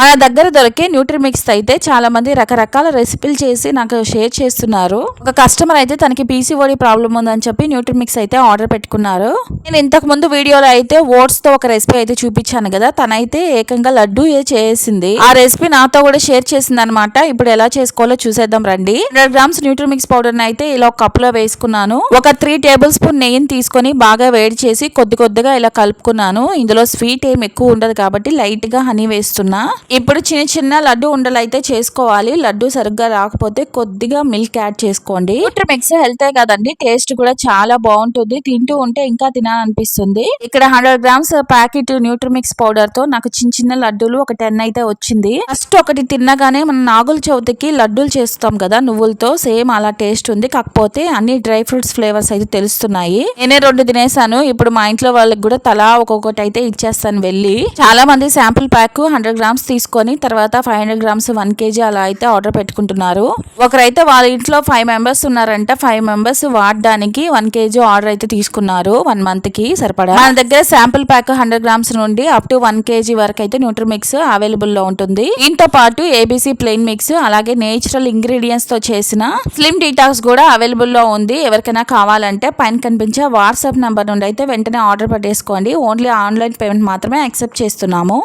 మన దగ్గర దొరికే న్యూట్రిమిక్స్ అయితే చాలా మంది రకరకాల రెసిపీలు చేసి నాకు షేర్ చేస్తున్నారు. ఒక కస్టమర్ అయితే తనకి పీసీఓడి ప్రాబ్లం ఉందని చెప్పి న్యూట్రిమిక్స్ అయితే ఆర్డర్ పెట్టుకున్నారు. నేను ఇంతకు ముందు వీడియోలో అయితే ఓట్స్తో ఒక రెసిపీ అయితే చూపించాను కదా తనైతే ఏకంగా లడ్డు ఏ చేసింది. ఆ రెసిపీ నాతో కూడా షేర్ చేసింది అనమాట ఇప్పుడు ఎలా చేసుకోవాలో చూసేద్దాం రండి. హండ్రెడ్ గ్రామ్స్ న్యూట్రిమిక్స్ పౌడర్ అయితే ఇలా ఒక కప్లో వేసుకున్నాను. ఒక త్రీ టేబుల్ స్పూన్ నెయ్యిని తీసుకొని బాగా వేడి చేసి కొద్ది కొద్దిగా ఇలా కలుపుకున్నాను. ఇందులో స్వీట్ ఏం ఎక్కువ ఉండదు కాబట్టి లైట్గా హనీ వేస్తున్నా. ఇప్పుడు చిన్న చిన్న లడ్డు ఉండలు అయితే చేసుకోవాలి. లడ్డు సరిగ్గా రాకపోతే కొద్దిగా మిల్క్ యాడ్ చేసుకోండి. మిక్స్ హెల్తే కదండి. టేస్ట్ కూడా చాలా బాగుంటుంది. తింటూ ఉంటే ఇంకా తినాలనిపిస్తుంది. ఇక్కడ హండ్రెడ్ గ్రామ్స్ ప్యాకెట్ న్యూట్రిమిక్స్ పౌడర్తో నాకు చిన్న చిన్న లడ్డూలు ఒక టెన్ అయితే వచ్చింది. ఫస్ట్ ఒకటి తిన్నగానే మనం నాగుల చవితికి లడ్డూలు చేస్తాం కదా నువ్వులతో సేమ్ అలా టేస్ట్ ఉంది. కాకపోతే అన్ని డ్రై ఫ్రూట్స్ ఫ్లేవర్స్ అయితే తెలుస్తున్నాయి. నేనే రెండు తినేసాను. ఇప్పుడు మా ఇంట్లో వాళ్ళకి కూడా తలా ఒక్కొక్కటి అయితే ఇచ్చేస్తాను వెళ్ళి. చాలా మంది శాంపుల్ ప్యాక్ హండ్రెడ్ గ్రామ్స్ తీసుకొని తర్వాత five hundred grams one kg అలా అయితే ఆర్డర్ పెట్టుకుంటున్నారు. ఒకరైతే వాళ్ళ ఇంట్లో ఫైవ్ మెంబర్స్ ఉన్నారంట. ఫైవ్ మెంబర్స్ వాడడానికి వన్ కేజీ ఆర్డర్ అయితే తీసుకున్నారు వన్ మంత్కి సరిపడా. మన దగ్గర శాంపుల్ ప్యాక్ హండ్రెడ్ గ్రామ్స్ నుండి అప్ టు వన్ కేజీ వరకు అయితే న్యూట్రిమిక్స్ అవైలబుల్లో అవైలబుల్లో ఉంటుంది. దీంతో పాటు ఏబీసీ ప్లెయిన్ మిక్స్ అలాగే నేచురల్ ఇంగ్రీడియంట్స్తో చేసిన స్లిమ్ డీటాక్స్ కూడా అవైలబుల్లో ఉంది. ఎవరికైనా కావాలంటే పైన కనిపించే వాట్సాప్ నెంబర్ నుండి అయితే వెంటనే ఆర్డర్ పెట్టేసుకోండి. ఓన్లీ ఆన్లైన్ పేమెంట్ మాత్రమే యాక్సెప్ట్ చేస్తున్నాము.